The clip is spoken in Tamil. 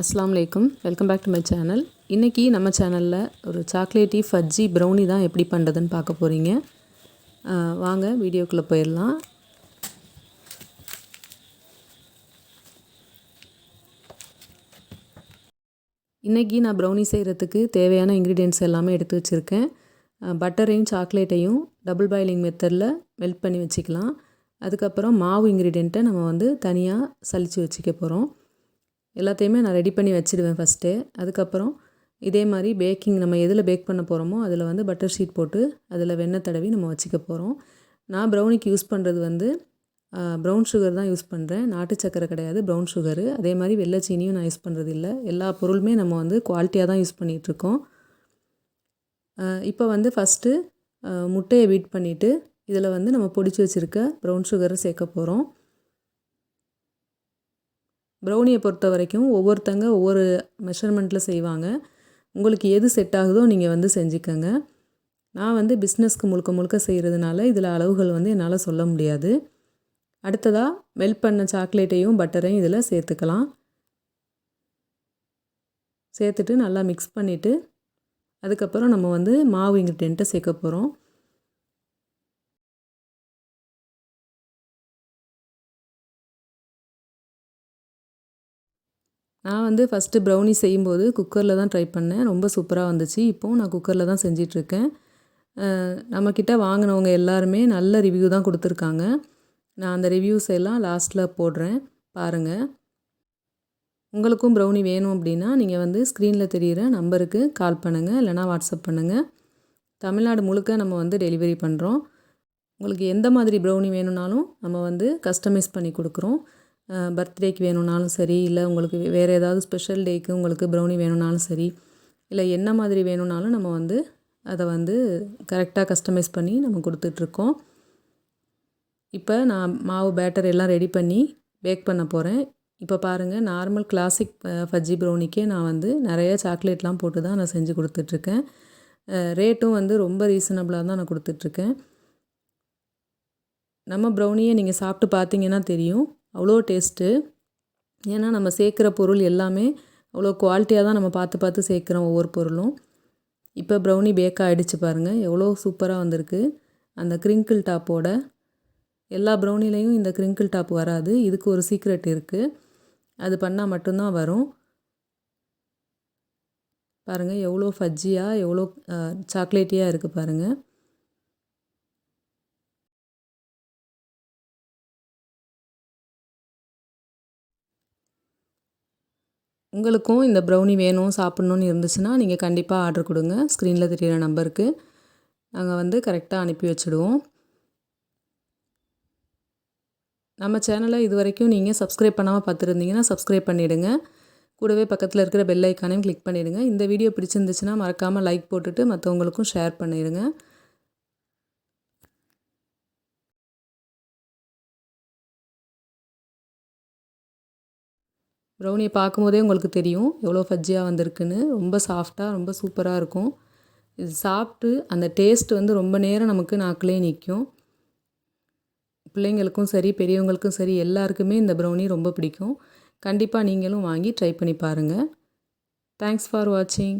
அஸ்லாம் வலைக்கும் welcome back to my channel இன்றைக்கி நம்ம சேனலில் ஒரு சாக்லேட்டி ஃபஜ்ஜி ப்ரௌனி தான் எப்படி பண்ணுறதுன்னு பார்க்க போகிறீங்க வாங்க வீடியோக்குள்ளே போயிடலாம். இன்றைக்கி நான் ப்ரௌனி செய்கிறதுக்கு தேவையான இன்க்ரீடியன்ட்ஸ் எல்லாமே எடுத்து வச்சுருக்கேன். பட்டரையும் சாக்லேட்டையும் டபுள் பாயிலிங் மெத்தடில் மெல்ட் பண்ணி வச்சுக்கலாம். அதுக்கப்புறம் மாவு இன்க்ரீடியண்ட்டை நம்ம வந்து தனியாக சலித்து வச்சுக்க போகிறோம் எல்லாத்தையுமே நான் ரெடி பண்ணி வச்சுடுவேன் ஃபஸ்ட்டே அதுக்கப்புறம் இதே மாதிரி பேக்கிங் நம்ம எதில் பேக் பண்ண போகிறோமோ அதில் வந்து பட்டர் ஷீட் போட்டு அதில் வெண்ணெய் தடவி நம்ம வச்சுக்க போகிறோம் நான் ப்ரௌனிக்கு யூஸ் பண்ணுறது வந்து ப்ரௌன் சுகர் தான் யூஸ் பண்ணுறேன் நாட்டு சக்கரை கிடையாது ப்ரௌன் சுகரு அதே மாதிரி வெள்ளை சீனியும் நான் யூஸ் பண்ணுறது இல்லை. எல்லா பொருளுமே நம்ம வந்து குவாலிட்டியாக தான் யூஸ் பண்ணிகிட்ருக்கோம் இப்போ வந்து ஃபஸ்ட்டு முட்டையை பீட் பண்ணிவிட்டு இதில் வந்து நம்ம பொடிச்சு வச்சுருக்க ப்ரௌன் சுகரை சேர்க்க போகிறோம் ப்ரௌனியை பொறுத்த வரைக்கும் ஒவ்வொருத்தங்க ஒவ்வொரு மெஷர்மெண்ட்டில் செய்வாங்க. உங்களுக்கு எது செட் ஆகுதோ நீங்கள் வந்து செஞ்சுக்கோங்க. நான் வந்து பிஸ்னஸ்க்கு முழுக்க முழுக்க செய்கிறதுனால இதில் அளவுகள் வந்து என்னால் சொல்ல முடியாது. அடுத்ததாக மெல்ட் பண்ண சாக்லேட்டையும் பட்டரையும் இதில் சேர்த்துக்கலாம். சேர்த்துட்டு நல்லா மிக்ஸ் பண்ணிவிட்டு அதுக்கப்புறம் நம்ம வந்து மாவு இன்க்ரீடியண்ட்டை சேர்க்க போகிறோம் நான் வந்து ஃபஸ்ட்டு ப்ரௌனி செய்யும்போது குக்கரில் தான் ட்ரை பண்ணேன். ரொம்ப சூப்பராக வந்துச்சு. இப்போவும் நான் குக்கரில் தான் செஞ்சிட்ருக்கேன். நம்மக்கிட்ட வாங்கினவங்க எல்லாருமே நல்ல ரிவ்யூ தான் கொடுத்துருக்காங்க. நான் அந்த ரிவ்யூஸ் எல்லாம் லாஸ்ட்டில் போடுறேன். பாருங்கள் உங்களுக்கும் ப்ரௌனி வேணும் அப்படின்னா நீங்கள் வந்து ஸ்க்ரீனில் தெரிகிற நம்பருக்கு கால் பண்ணுங்கள் இல்லைனா வாட்ஸ்அப் பண்ணுங்கள் தமிழ்நாடு முழுக்க நம்ம வந்து டெலிவரி பண்ணுறோம் உங்களுக்கு எந்த மாதிரி ப்ரௌனி வேணும்னாலும் நம்ம வந்து கஸ்டமைஸ் பண்ணி கொடுக்குறோம். பர்த்டேக்கு வேணும்னாலும் சரி இல்லை உங்களுக்கு வேறு ஏதாவது ஸ்பெஷல் டேக்கு உங்களுக்கு ப்ரௌனி வேணும்னாலும் சரி இல்லை என்ன மாதிரி வேணும்னாலும் நம்ம வந்து அதை வந்து கரெக்டாக கஸ்டமைஸ் பண்ணி நம்ம கொடுத்துட்ருக்கோம். இப்போ நான் மாவு பேட்டர் எல்லாம் ரெடி பண்ணி பேக் பண்ண போகிறேன். இப்போ பாருங்கள் நார்மல் கிளாசிக் ஃபஜ்ஜி ப்ரௌனிக்கே நான் வந்து நிறைய சாக்லேட்லாம் போட்டு தான் நான் செஞ்சு கொடுத்துட்ருக்கேன். ரேட்டும் வந்து ரொம்ப ரீசனபிளாக தான் நான் கொடுத்துட்ருக்கேன். நம்ம ப்ரௌனியை நீங்கள் சாப்பிட்டு பார்த்தீங்கன்னா தெரியும். அவ்வளோ டேஸ்ட்டு. ஏன்னா நம்ம சேர்க்குற பொருள் எல்லாமே அவ்வளோ குவாலிட்டியாக தான் நம்ம பார்த்து பார்த்து சேர்க்குறோம் ஒவ்வொரு பொருளும். இப்போ ப்ரௌனி பேக் ஆகிடுச்சு பாருங்கள் எவ்வளோ சூப்பராக வந்திருக்கு. அந்த க்ரிங்கிள் டாப்போட எல்லா ப்ரௌனிலையும் இந்த க்ரிங்கிள் டாப் வராது. இதுக்கு ஒரு சீக்ரெட் இருக்குது அது பண்ணால் மட்டும்தான் வரும். பாருங்கள் எவ்வளோ ஃபஜ்ஜியாக எவ்வளோ சாக்லேட்டியாக இருக்குது பாருங்கள் உங்களுக்கும் இந்த ப்ரௌனி வேணும் சாப்பிட்ணுன்னு இருந்துச்சுன்னா நீங்கள் கண்டிப்பாக ஆர்டர் கொடுங்க. ஸ்க்ரீனில் தெரிகிற நம்பருக்கு நாங்கள் வந்து கரெக்டாக அனுப்பி வச்சுடுவோம். நம்ம சேனலை இது வரைக்கும் நீங்கள் சப்ஸ்கிரைப் பண்ணாமல் பார்த்துருந்தீங்கன்னா சப்ஸ்கிரைப் பண்ணிவிடுங்க கூடவே பக்கத்தில் இருக்கிற பெல் ஐக்கானையும் கிளிக் பண்ணிவிடுங்க இந்த வீடியோ பிடிச்சிருந்துச்சுன்னா மறக்காமல் லைக் போட்டுட்டு மற்றவங்களுக்கும் ஷேர் பண்ணிடுங்க. ப்ரௌனியை பார்க்கும்போதே உங்களுக்கு தெரியும் எவ்வளோ ஃபஜ்ஜியாக வந்திருக்குன்னு. ரொம்ப சாஃப்டாக ரொம்ப சூப்பராக இருக்கும். இது சாப்பிட்டு அந்த டேஸ்ட் வந்து ரொம்ப நேரம் நமக்கு நாக்கிலே நிற்கும் பிள்ளைங்களுக்கும் சரி பெரியவங்களுக்கும் சரி எல்லாருக்குமே இந்த ப்ரௌனி ரொம்ப பிடிக்கும். கண்டிப்பாக நீங்களும் வாங்கி ட்ரை பண்ணி பாருங்கள் தேங்க்ஸ் ஃபார் வாட்சிங்